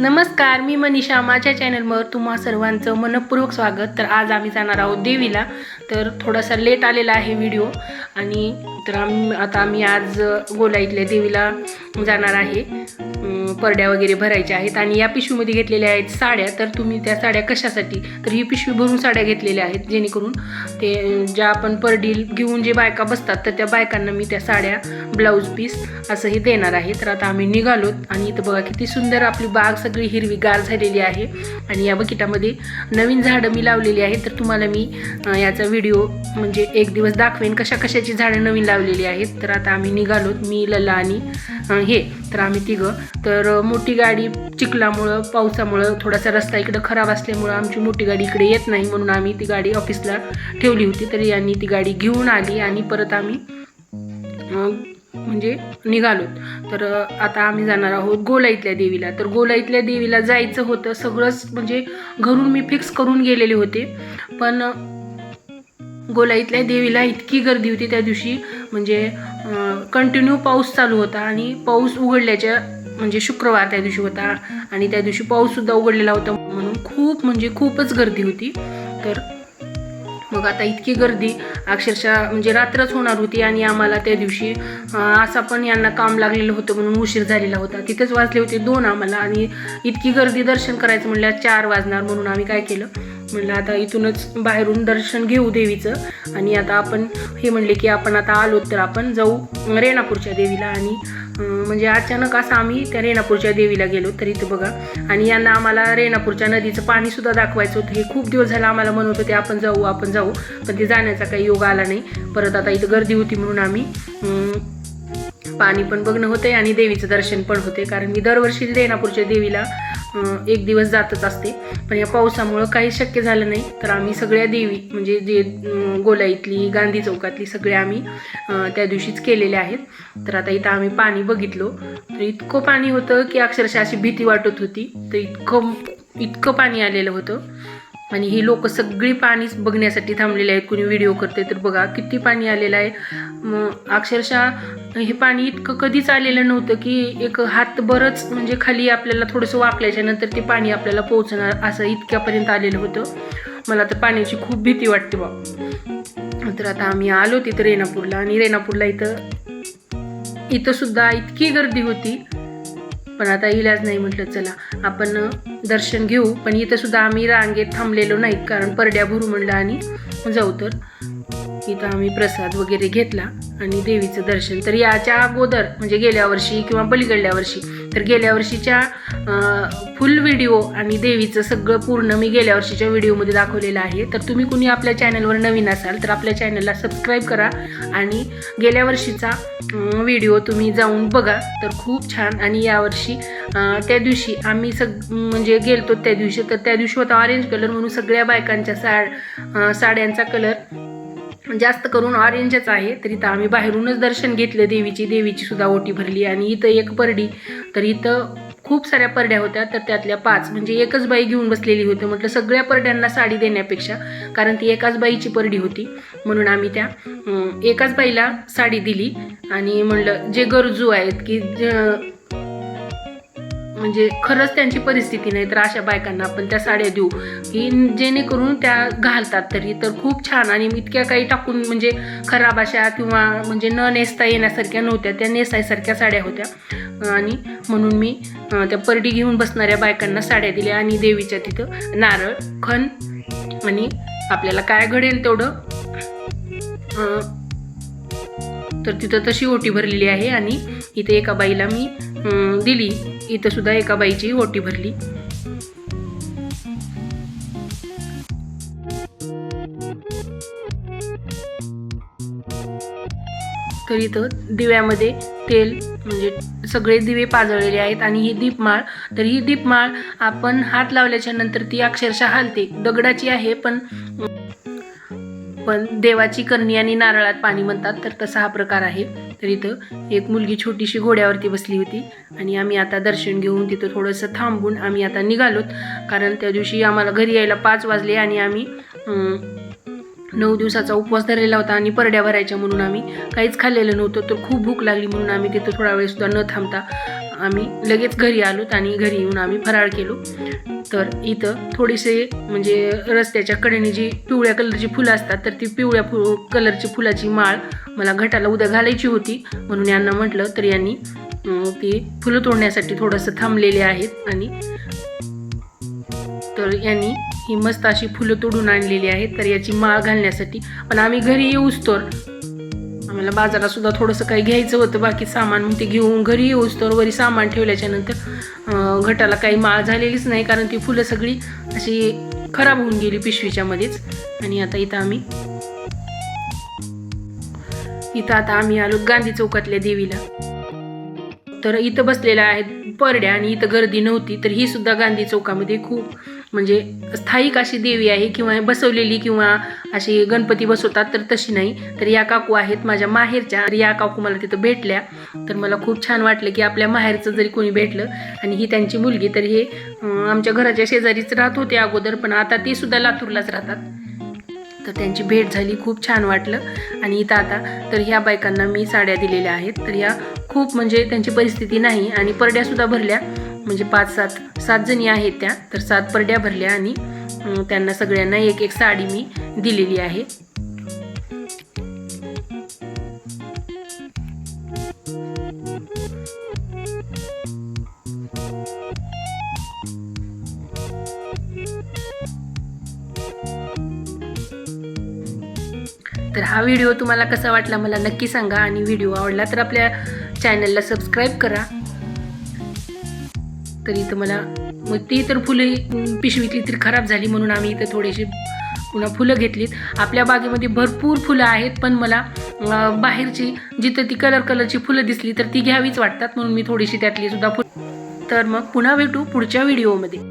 नमस्कार मी मनीषा. माझ्या चॅनलवर तुम्हा सर्वांचं मनपूर्वक स्वागत. तर आज आम्ही जाणार आहोत देवीला. तर थोडासा लेट आलेला आहे व्हिडिओ आणि तर आम्ही आता आम्ही आज गोलाईतल्या देवीला जाणार आहे. परड्या वगैरे भरायच्या आहेत आणि या पिशवीमध्ये घेतलेल्या आहेत साड्या तर तुम्ही त्या साड्या कशासाठी? तर ही पिशवी भरून साड्या घेतलेल्या आहेत जेणेकरून ते ज्या आपण परडी घेऊन जे बायका बसतात तर त्या बायकांना मी त्या साड्या ब्लाऊज पीस असं हे देणार आहे. तर आता आम्ही निघालोत आणि इथं बघा किती सुंदर आपली बाग सगळी हिरवीगार झालेली आहे. आणि या बकिटामध्ये नवीन झाडं मी लावलेली आहेत. तर तुम्हाला मी याचा व्हिडिओ म्हणजे एक दिवस दाखवेन कशा कशाची झाडं नवीन लावलेली आहेत. तर आता आम्ही निघालोत मी लला आणि हे. तर आम्ही तिघं तर तर मोठी गाडी चिखलामुळं पावसामुळं थोडासा रस्ता इकडं खराब असल्यामुळं आमची मोठी गाडी इकडे येत नाही म्हणून आम्ही ती गाडी ऑफिसला ठेवली होती. तर यांनी ती गाडी घेऊन आली आणि परत आम्ही म्हणजे निघालो. तर आता आम्ही जाणार आहोत गोलाईतल्या देवीला. तर गोलाईतल्या देवीला जायचं होतं. सगळंच म्हणजे घरून मी फिक्स करून गेलेले होते. पण गोलाईतल्या देवीला इतकी गर्दी होती त्या दिवशी. म्हणजे कंटिन्यू पाऊस चालू होता आणि पाऊस उघडल्याच्या म्हणजे शुक्रवार त्या दिवशी होता आणि त्या दिवशी पाऊससुद्धा उघडलेला होता म्हणून खूप म्हणजे खूपच गर्दी होती. तर मग आता इतकी गर्दी अक्षरशः म्हणजे रात्रच होणार होती आणि आम्हाला त्या दिवशी असा पण यांना काम लागलेलं होतं म्हणून उशीर झालेला होता. तिथेच वाजले होते दोन आम्हाला आणि इतकी गर्दी दर्शन करायचं म्हणलं चार वाजणार म्हणून आम्ही काय केलं? म्हणलं आता इथूनच बाहेरून दर्शन घेऊ देवीचं. आणि आता आपण हे म्हणले की आपण आता आलो तर आपण जाऊ रेणापूरच्या देवीला. आणि म्हणजे अचानक असं आम्ही त्या रेणापूरच्या देवीला गेलो तर इथं बघा. आणि यांना आम्हाला रेणापूरच्या नदीचं पाणीसुद्धा दाखवायचं होतं. हे खूप दिवस झाला आम्हाला म्हणत होते आपण जाऊ आपण जाऊ. पण ते जाण्याचा काही योग आला नाही. परत आता इथं गर्दी होती म्हणून आम्ही पाणी पण बघणं होते आणि देवीचं दर्शन पण होते कारण मी दरवर्षी रेणापूरच्या देवीला एक दिवस जातच असते. पण या पावसामुळं काही शक्य झालं नाही. तर आम्ही सगळ्या देवी म्हणजे जे गोलाईतली गांधी चौकातली सगळे आम्ही त्या दिवशीच केलेल्या आहेत. तर आता इथं आम्ही पाणी बघितलो. तर इतकं पाणी होतं की अक्षरशः अशी भीती वाटत होती. तर इतकं इतकं पाणी आलेलं होतं. आणि ही लोक सगळी पाणीच बघण्यासाठी थांबलेली आहेत. कुणी व्हिडिओ करते तर बघा किती पाणी आलेलं आहे. मग अक्षरशः हे पाणी इतकं कधीच आलेलं नव्हतं की एक हात बरंच म्हणजे खाली आपल्याला थोडंसं वाकल्याच्या नंतर ते पाणी आपल्याला पोहोचणार असं इतक्यापर्यंत आलेलं होतं. मला तर पाण्याची खूप भीती वाटते बा. तर आता आम्ही आलो तिथं रेणापूरला आणि रेणापूरला इथं इथं सुद्धा इतकी गर्दी होती. पण आता इलाज नाही म्हटलं चला. आपण दर्शन घेऊ. पण इथं सुद्धा आम्ही रांगेत थांबलेलो नाहीत कारण परड्या भरू म्हणलं आणि जाऊ तर. इथं आम्ही प्रसाद वगैरे घेतला आणि देवीचं दर्शन. तर याच्या अगोदर म्हणजे गेल्या वर्षी किंवा पलीकडल्या वर्षी तर गेल्या वर्षीच्या फुल व्हिडिओ आणि देवीचं सगळं पूर्ण मी गेल्या वर्षीच्या व्हिडिओमध्ये दाखवलेलं आहे. तर तुम्ही कुणी आपल्या चॅनलवर नवीन असाल तर आपल्या चॅनलला सबस्क्राईब करा आणि गेल्या वर्षीचा व्हिडिओ तुम्ही जाऊन बघा. तर खूप छान. आणि यावर्षी त्या दिवशी आम्ही सग म्हणजे गेलतो त्या दिवशी. तर त्या दिवशी होता ऑरेंज कलर म्हणून सगळ्या बायकांच्या साड साड्यांचा कलर जास्त करून ऑरेंजच आहे. तर इथं आम्ही बाहेरूनच दर्शन घेतलं. देवीची देवीची सुद्धा ओटी भरली आणि इथं एक परडी. तर इथं खूप साऱ्या परड्या होत्या. तर त्यातल्या पाच म्हणजे एकच बाई घेऊन बसलेली होती. म्हटलं सगळ्या परड्यांना साडी देण्यापेक्षा कारण ती एकाच बाईची परडी होती. म्हणून आम्ही त्या एकाच बाईला साडी दिली. आणि म्हणलं जे गरजू आहेत की ज- म्हणजे खरंच त्यांची परिस्थिती नाही तर अशा बायकांना आपण त्या साड्या देऊ. की जेणेकरून त्या घालतात तरी. तर खूप छान. आणि इतक्या काही टाकून म्हणजे खराब अशा किंवा म्हणजे न नेसता येण्यासारख्या नव्हत्या. त्या नेसायसारख्या साड्या होत्या. आणि म्हणून मी त्या परडी घेऊन बसणाऱ्या बायकांना साड्या दिल्या आणि देवीच्या तिथं नारळ खण आणि आपल्याला काय घडेल तेवढं तर तिथं तशी ओटी भरलेली आहे. आणि इथे एका बाईला मी दिली. इथं सुद्धा एका बाईची ओटी भरली. तर इथं दिव्यामध्ये तेल म्हणजे सगळे दिवे पाजळलेले आहेत आणि ही दीपमाळ. तर ही दीपमाळ आपण हात लावल्याच्या नंतर ती अक्षरशः हालते. दगडाची आहे पण पण देवाची करणी आणि नारळात पाणी म्हणतात तर तसा हा प्रकार आहे. तर इथं एक मुलगी छोटीशी घोड्यावरती बसली होती आणि आम्ही आता दर्शन घेऊन तिथं थोडंसं थांबून आम्ही आता निघालोत. कारण त्या दिवशी आम्हाला घरी यायला पाच वाजले आणि आम्ही नऊ दिवसाचा उपवास धरलेला होता आणि परड्या भरायच्या म्हणून आम्ही काहीच खाल्लेलं नव्हतं तर खूप भूक लागली म्हणून आम्ही तिथं थोडा वेळसुद्धा न थांबता आम्ही लगेच घरी आलोत आणि घरी येऊन आम्ही फराळ केलो. तर इथं थोडेसे म्हणजे रस्त्याच्या कडेने जी पिवळ्या कलरची फुलं असतात तर ती पिवळ्या फु कलरची फुलाची माळ मला घटाला उद्या घालायची होती. म्हणून यांना म्हटलं तर यांनी ती फुलं तोडण्यासाठी थोडंसं थांबलेले आहेत आणि तर यांनी ही मस्त अशी फुलं तोडून आणलेली आहेत तर याची माळ घालण्यासाठी. पण आम्ही घरी येऊच तर. आम्हाला बाजारात सुद्धा थोडंसं काही घ्यायचं होतं बाकी सामान मग ते घेऊन घरी येऊच तर. वरी सामान ठेवल्याच्यानंतर घटाला काही माळ झालेलीच नाही कारण ती फुलं सगळी अशी खराब होऊन गेली पिशवीच्या मध्येच. आणि आता इथं आम्ही इथं आता आम्ही आलो गांधी चौकातल्या देवीला. तर इथं बसलेल्या आहेत परड्या आणि इथं गर्दी नव्हती तर ही सुद्धा गांधी चौकामध्ये खूप म्हणजे स्थायिक अशी देवी आहे किंवा बसवलेली किंवा अशी गणपती बसवतात तर तशी नाही. तर या काकू आहेत माझ्या माहेरच्या तर या काकू मला तिथं भेटल्या. तर मला खूप छान वाटलं की आपल्या माहेरचं जरी कोणी भेटलं आणि ही त्यांची मुलगी तर हे आमच्या घराच्या शेजारीच राहत होते अगोदर पण आता ते सुद्धा लातूरलाच राहतात. तर त्यांची भेट झाली खूप छान वाटलं. आणि इथं आता तर ह्या बायकांना मी साड्या दिलेल्या आहेत. तर ह्या खूप म्हणजे त्यांची परिस्थिती नाही आणि परड्यासुद्धा भरल्या. म्हणजे पाच सात सात जणी आहेत त्या. तर सात परड्या भरल्या आणि त्यांना सगळ्यांना एक एक साडी मी दिलेली आहे. तर हा व्हिडिओ तुम्हाला कसा वाटला मला नक्की सांगा आणि व्हिडिओ आवडला तर आपल्या चॅनलला सबस्क्राईब करा. तर इथं मला मग ती तर फुलं पिशवीतली तर खराब झाली म्हणून आम्ही इथं थोडेसे पुन्हा फुलं घेतलीत. आपल्या बागेमध्ये भरपूर फुलं आहेत पण मला बाहेरची जिथं ती कलर कलरची फुलं दिसली तर ती घ्यावीच वाटतात म्हणून मी थोडीशी त्यातली सुद्धा फुलं तर मग पुन्हा भेटू पुढच्या व्हिडिओमध्ये.